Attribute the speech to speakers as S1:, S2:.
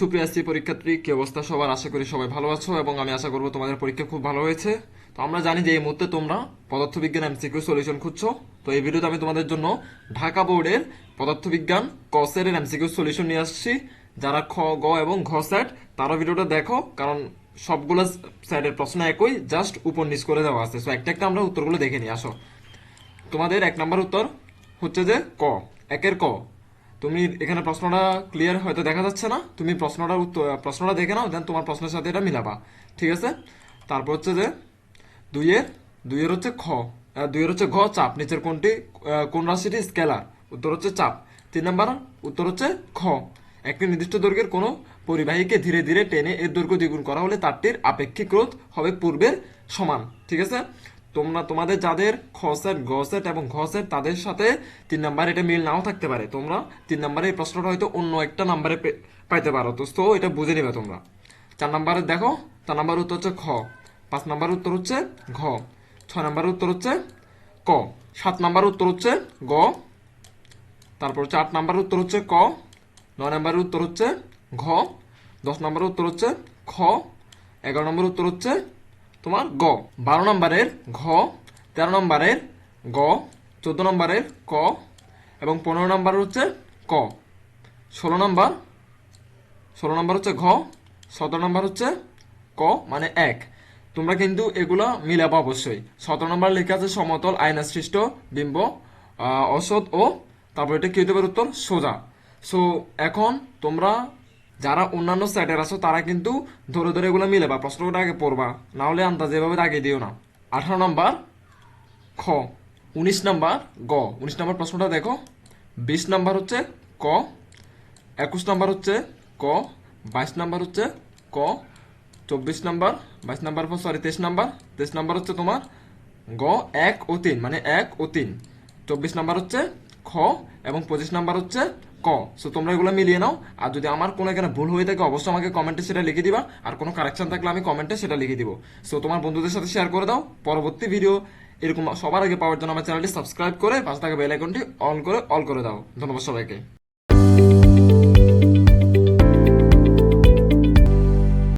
S1: সুপ্রিয় এসসি পরীক্ষার্থী, কি অবস্থা সবার? আশা করি সবাই ভালো আছো এবং আমি আশা করব তোমাদের পরীক্ষা খুব ভালো হয়েছে। তো আমরা জানি যে এই মুহূর্তে তোমরা পদার্থবিজ্ঞান এমসিকিউ সলিউশন খুঁজছো। তো এই ভিডিওতে আমি তোমাদের জন্য ঢাকা বোর্ডের পদার্থবিজ্ঞান ক সেটের এমসিকিউ সলিউশন নিয়ে আসছি। যারা খ, গ এবং ঘ সেট তারা ভিডিওটা দেখো, কারণ সবগুলো সেটের প্রশ্ন একই জাস্ট উপর নিচ করে দেওয়া আছে। সো একটা একটা আমরা উত্তরগুলো দেখে নিয়ে আসো। তোমাদের এক নম্বর উত্তর হচ্ছে যে ক, একের ক। তুমি এখানে প্রশ্নটা ক্লিয়ার হয়তো দেখা যাচ্ছে না। তুমি প্রশ্নটার উত্তর প্রশ্নটা দেখে নাও দেন তোমার প্রশ্নের সাথে এটা মিলাবা। ঠিক আছে? তারপর হচ্ছে যে দুইয়ের দুইয়ের হচ্ছে খ দুইয়ের হচ্ছে ঘ, চাপ। নিচের কোনটি কোন রাশিটি স্কেলার উত্তর হচ্ছে চাপ। তিন নম্বর, উত্তর হচ্ছে খ। একটি নির্দিষ্ট দৈর্ঘ্যের কোনো পরিবাহীকে ধীরে ধীরে টেনে এর দৈর্ঘ্য দ্বিগুণ করা হলে তারটির আপেক্ষিক রোধ হবে পূর্বের সমান। ঠিক আছে? তোমরা তোমাদের যাদের খ সেট গ সেট এবং ঘ সেট তাদের সাথে তিন নাম্বার এটা মিল নাও থাকতে পারে। তোমরা তিন নাম্বারে এই প্রশ্নটা হয়তো অন্য একটা নাম্বারে পাইতে পারো। তো এটা বুঝে নেবে তোমরা। চার নাম্বারে দেখো, চার নাম্বার উত্তর হচ্ছে খ। পাঁচ নাম্বার উত্তর হচ্ছে ঘ। ছয় নাম্বার উত্তর হচ্ছে ক। সাত নাম্বার উত্তর হচ্ছে গ। তারপর হচ্ছে আট নাম্বার উত্তর হচ্ছে ক। নয় নাম্বারের উত্তর হচ্ছে ঘ। দশ নাম্বারের উত্তর হচ্ছে খ। এগারো নম্বর উত্তর হচ্ছে তোমার গ। বারো নম্বরের ঘ, তেরো নম্বরের গ, চোদ্দ নম্বরের ক, এবং পনেরো নম্বর হচ্ছে ক। ষোলো নম্বর ষোলো নম্বর হচ্ছে ঘ, সতেরো নম্বর হচ্ছে ক মানে এক। তোমরা কিন্তু এগুলো মিলাবো অবশ্যই। সতেরো নম্বর লেখা আছে সমতল আয়না সৃষ্ট বিম্ব অসৎ ও তারপর এটা কি হতে পারে উত্তর? সোজা। সো এখন তোমরা যারা অন্যান্য সাইডের আছো, তারা কিন্তু ধরে ধরে এগুলো মিলে বা প্রশ্নটা আগে পড়বা। না হলে আন্দাজে এভাবে আগে দিও না। আঠারো নম্বর, খ। উনিশ নাম্বার, গ। উনিশ নাম্বার প্রশ্নটা দেখো। বিশ নাম্বার হচ্ছে ক। একুশ নাম্বার হচ্ছে ক। বাইশ নাম্বার হচ্ছে ক। চব্বিশ নাম্বার, বাইশ নাম্বার সরি তেইশ নাম্বার। তেইশ নাম্বার হচ্ছে তোমার গ, এক ও তিন মানে এক ও তিন। চব্বিশ নাম্বার হচ্ছে খ এবং পঁচিশ নাম্বার হচ্ছে ক সো তোমরা এগুলো মিলিয়ে নাও। আর যদি আমার কোনো এখানে ভুল হয়ে থাকে, অবশ্যই আমাকে কমেন্টে সেটা লিখে দিবা। আর কোনো কারেকশন থাকলে আমি কমেন্টে সেটা লিখে দিব। সো তোমার বন্ধুদের সাথে শেয়ার করে দাও। পরবর্তী ভিডিও এরকম সবার আগে পাওয়ার জন্য আমার চ্যানেলটি সাবস্ক্রাইব করে পাশে থাকা বেল আইকনটি অন করে অল করে দাও। ধন্যবাদ সবাইকে।